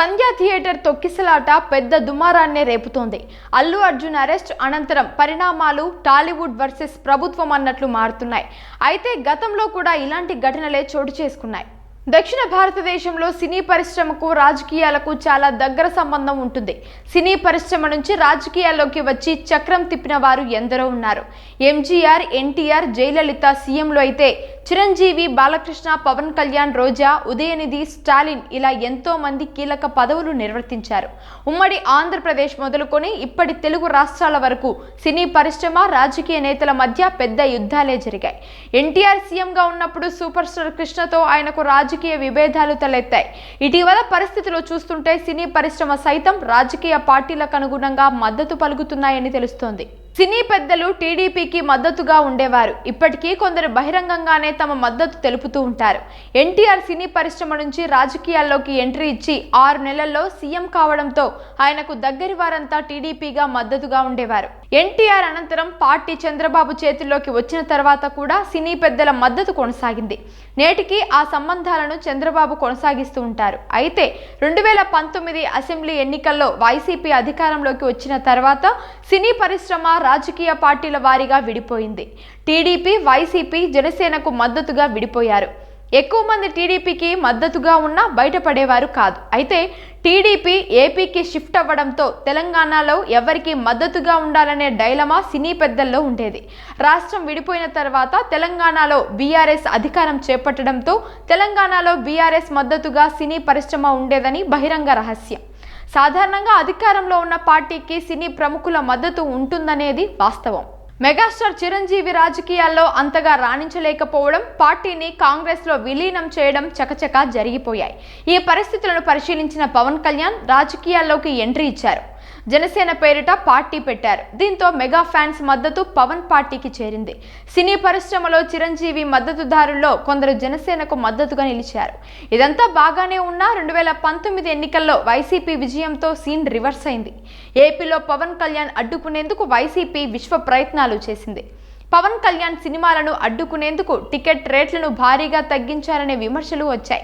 సంధ్యా theatre తొక్కిసలాట పెద్ద దుమారాన్నే రేపుతోంది. అల్లు అర్జున్ అరెస్ట్ అనంతరం పరిణామాలు టాలీవుడ్ వర్సెస్ ప్రభుత్వం అన్నట్లు మారుతున్నాయి. అయితే గతంలో కూడా ఇలాంటి ఘటనలే చోటు చేసుకున్నాయి. దక్షిణ భారతదేశంలో సినీ పరిశ్రమకు రాజకీయాలకు చాలా దగ్గర సంబంధం ఉంటుంది. సినీ పరిశ్రమ నుంచి రాజకీయాల్లోకి వచ్చి చక్రం తిప్పిన వారు ఎందరో ఉన్నారు. ఎంజీఆర్ ఎన్టీఆర్ జయలలిత సీఎంలు అయితే చిరంజీవి బాలకృష్ణ పవన్ కళ్యాణ్ రోజా ఉదయనిధి స్టాలిన్ ఇలా ఎంతో మంది కీలక పదవులు నిర్వర్తించారు. ఉమ్మడి ఆంధ్రప్రదేశ్ మొదలుకొని ఇప్పటి తెలుగు రాష్ట్రాల వరకు సినీ పరిశ్రమ రాజకీయ నేతల మధ్య పెద్ద యుద్ధాలే జరిగాయి. ఎన్టీఆర్ సీఎంగా ఉన్నప్పుడు సూపర్ స్టార్ కృష్ణతో ఆయనకు రాజకీయ విభేదాలు తలెత్తాయి. ఇటీవల పరిస్థితులు చూస్తుంటే సినీ పరిశ్రమ సైతం రాజకీయ పార్టీలకు అనుగుణంగా మద్దతు పలుకుతున్నాయని తెలుస్తోంది. సినీ పెద్దలు టీడీపీకి మద్దతుగా ఉండేవారు. ఇప్పటికీ కొందరు బహిరంగంగానే తమ మద్దతు తెలుపుతూ ఉంటారు. ఎన్టీఆర్ సినీ పరిశ్రమ నుంచి రాజకీయాల్లోకి ఎంట్రీ ఇచ్చి ఆరు నెలల్లో సీఎం కావడంతో ఆయనకు దగ్గరి వారంతా టీడీపీగా మద్దతుగా ఉండేవారు. ఎన్టీఆర్ అనంతరం పార్టీ చంద్రబాబు చేతుల్లోకి వచ్చిన తర్వాత కూడా సినీ పెద్దల మద్దతు కొనసాగింది. నేటికి ఆ సంబంధాలను చంద్రబాబు కొనసాగిస్తూ ఉంటారు. అయితే రెండు వేల పంతొమ్మిది అసెంబ్లీ ఎన్నికల్లో వైసీపీ అధికారంలోకి వచ్చిన తర్వాత సినీ పరిశ్రమ రాజకీయ పార్టీల వారీగా విడిపోయింది. టీడీపీ వైసీపీ జనసేనకు మద్దతుగా విడిపోయారు. ఎక్కువ మంది టీడీపీకి మద్దతుగా ఉన్నా బయటపడేవారు కాదు. అయితే టీడీపీ ఏపీకి షిఫ్ట్ అవ్వడంతో తెలంగాణలో ఎవరికి మద్దతుగా ఉండాలనే డైలమా సినీ పెద్దల్లో ఉండేది. రాష్ట్రం విడిపోయిన తర్వాత తెలంగాణలో బీఆర్ఎస్ అధికారం చేపట్టడంతో తెలంగాణలో బీఆర్ఎస్ మద్దతుగా సినీ పరిశ్రమ ఉండేదని బహిరంగ రహస్యం. సాధారణంగా అధికారంలో ఉన్న పార్టీకి సినీ ప్రముఖుల మద్దతు ఉంటుందనేది వాస్తవం. మెగాస్టార్ చిరంజీవి రాజకీయాల్లో అంతగా రాణించలేకపోవడం పార్టీని కాంగ్రెస్లో విలీనం చేయడం చకచకా జరిగిపోయాయి. ఈ పరిస్థితులను పరిశీలించిన పవన్ కళ్యాణ్ రాజకీయాల్లోకి ఎంట్రీ ఇచ్చారు. జనసేన పేరిట పార్టీ పెట్టారు. దీంతో మెగా ఫ్యాన్స్ మద్దతు పవన్ పార్టీకి చేరింది. సినీ పరిశ్రమలో చిరంజీవి మద్దతుదారుల్లో కొందరు జనసేనకు మద్దతుగా నిలిచారు. ఇదంతా బాగానే ఉన్నా రెండు వేల పంతొమ్మిది ఎన్నికల్లో వైసీపీ విజయంతో సీన్ రివర్స్ అయింది. ఏపీలో పవన్ కళ్యాణ్ అడ్డుకునేందుకు వైసీపీ విశ్వ ప్రయత్నాలు చేసింది. పవన్ కళ్యాణ్ సినిమాలను అడ్డుకునేందుకు టికెట్ రేట్లను భారీగా తగ్గించారనే విమర్శలు వచ్చాయి.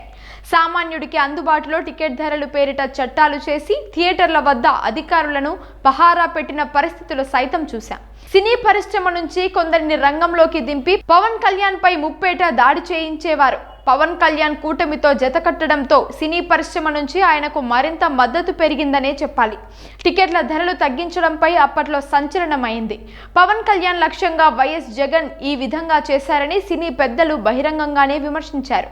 సామాన్యుడికి అందుబాటులో టికెట్ ధరలు పేరిట చట్టాలు చేసి థియేటర్ల వద్ద అధికారులను పహారా పెట్టిన పరిస్థితులు సైతం చూశాం. సినీ పరిశ్రమ నుంచి కొందరిని రంగంలోకి దింపి పవన్ కళ్యాణ్ పై ముప్పేట దాడి చేయించేవారు. పవన్ కళ్యాణ్ కూటమితో జతకట్టడంతో సినీ పరిశ్రమ నుంచి ఆయనకు మరింత మద్దతు పెరిగిందనే చెప్పాలి. టికెట్ల ధరలు తగ్గించడంపై అప్పట్లో సంచలనమైంది. పవన్ కళ్యాణ్ లక్ష్యంగా వైఎస్ జగన్ ఈ విధంగా చేశారని సినీ పెద్దలు బహిరంగంగానే విమర్శించారు.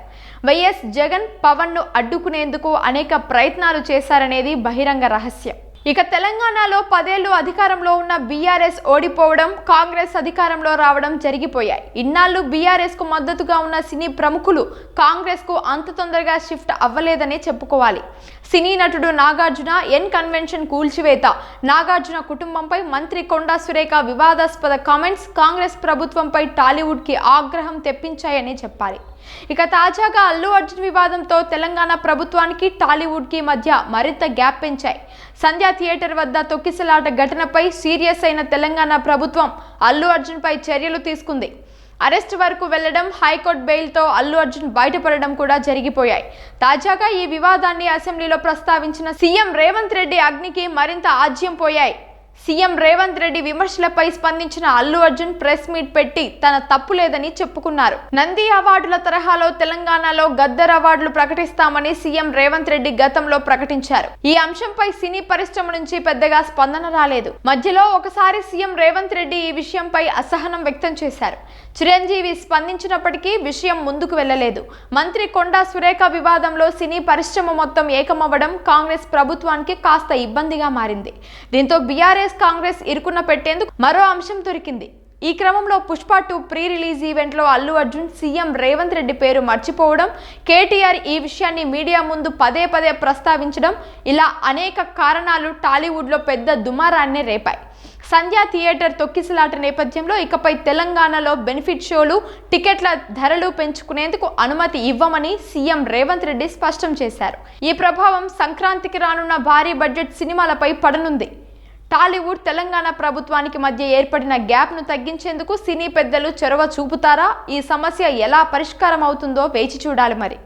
వైఎస్ జగన్ పవన్ను అడ్డుకునేందుకు అనేక ప్రయత్నాలు చేశారనేది బహిరంగ రహస్యం. ఇక తెలంగాణలో పదేళ్ళు అధికారంలో ఉన్న బీఆర్ఎస్ ఓడిపోవడం కాంగ్రెస్ అధికారంలో రావడం జరిగిపోయాయి. ఇన్నాళ్ళు బీఆర్ఎస్కు మద్దతుగా ఉన్న సినీ ప్రముఖులు కాంగ్రెస్కు అంత తొందరగా షిఫ్ట్ అవ్వలేదనే చెప్పుకోవాలి. సినీ నటుడు నాగార్జున ఎన్ కన్వెన్షన్ కూల్చివేత. నాగార్జున కుటుంబంపై మంత్రి కొండా సురేఖ వివాదాస్పద కామెంట్స్ కాంగ్రెస్ ప్రభుత్వంపై టాలీవుడ్కి ఆగ్రహం తెప్పించాయనే చెప్పాలి. ఇక తాజాగా అల్లు అర్జున్ వివాదంతో తెలంగాణ ప్రభుత్వానికి టాలీవుడ్కి మధ్య మరింత గ్యాప్ పెంచాయి. సంధ్యా థియేటర్ వద్ద తొక్కిసలాట ఘటనపై సీరియస్ అయిన తెలంగాణ ప్రభుత్వం అల్లు అర్జున్పై చర్యలు తీసుకుంది. అరెస్ట్ వరకు వెళ్ళడం హైకోర్టు బెయిల్తో అల్లు అర్జున్ బయటపడడం కూడా జరిగిపోయాయి. తాజాగా ఈ వివాదాన్ని అసెంబ్లీలో ప్రస్తావించిన సీఎం రేవంత్ రెడ్డి అగ్నికి మరింత ఆజ్యం పోయాయి. సీఎం రేవంత్ రెడ్డి విమర్శలపై స్పందించిన అల్లు అర్జున్ ప్రెస్ మీట్ పెట్టి తన తప్పు లేదని చెప్పుకున్నారు. నంది అవార్డుల తరహాలో తెలంగాణలో గద్దర్ అవార్డులు ప్రకటిస్తామని సీఎం రేవంత్ రెడ్డి గతంలో ప్రకటించారు. ఈ అంశంపై సినీ పరిశ్రమ నుంచి పెద్దగా స్పందన రాలేదు. మధ్యలో ఒకసారి సీఎం రేవంత్ రెడ్డి ఈ విషయంపై అసహనం వ్యక్తం చేశారు. చిరంజీవి స్పందించినప్పటికీ విషయం ముందుకు వెళ్ళలేదు మంత్రి కొండా సురేఖ వివాదంలో సినీ పరిశ్రమ మొత్తం ఏకమవ్వడం కాంగ్రెస్ ప్రభుత్వానికి కాస్త ఇబ్బందిగా మారింది. దీంతో బీఆర్ఎస్ కాంగ్రెస్ ఇరుకున్న పెట్టేందుకు మరో అంశం దొరికింది. ఈ క్రమంలో పుష్ప టూ ప్రీ రిలీజ్ ఈవెంట్లో అల్లు అర్జున్ సీఎం రేవంత్ రెడ్డి పేరు మర్చిపోవడం కేటీఆర్ ఈ విషయాన్ని మీడియా ముందు పదే పదే ప్రస్తావించడం ఇలా అనేక కారణాలు టాలీవుడ్లో పెద్ద దుమారాన్ని రేపాయి. సంధ్యా థియేటర్ తొక్కిసలాట నేపథ్యంలో ఇకపై తెలంగాణలో బెనిఫిట్ షోలు టికెట్ల ధరలు పెంచుకునేందుకు అనుమతి ఇవ్వమని సీఎం రేవంత్ రెడ్డి స్పష్టం చేశారు. ఈ ప్రభావం సంక్రాంతికి రానున్న భారీ బడ్జెట్ సినిమాలపై పడనుంది. టాలీవుడ్ తెలంగాణ ప్రభుత్వానికి మధ్య ఏర్పడిన గ్యాప్ను తగ్గించేందుకు సినీ పెద్దలు చొరవ చూపుతారా? ఈ సమస్య ఎలా పరిష్కారం అవుతుందో వేచి చూడాలి మరి.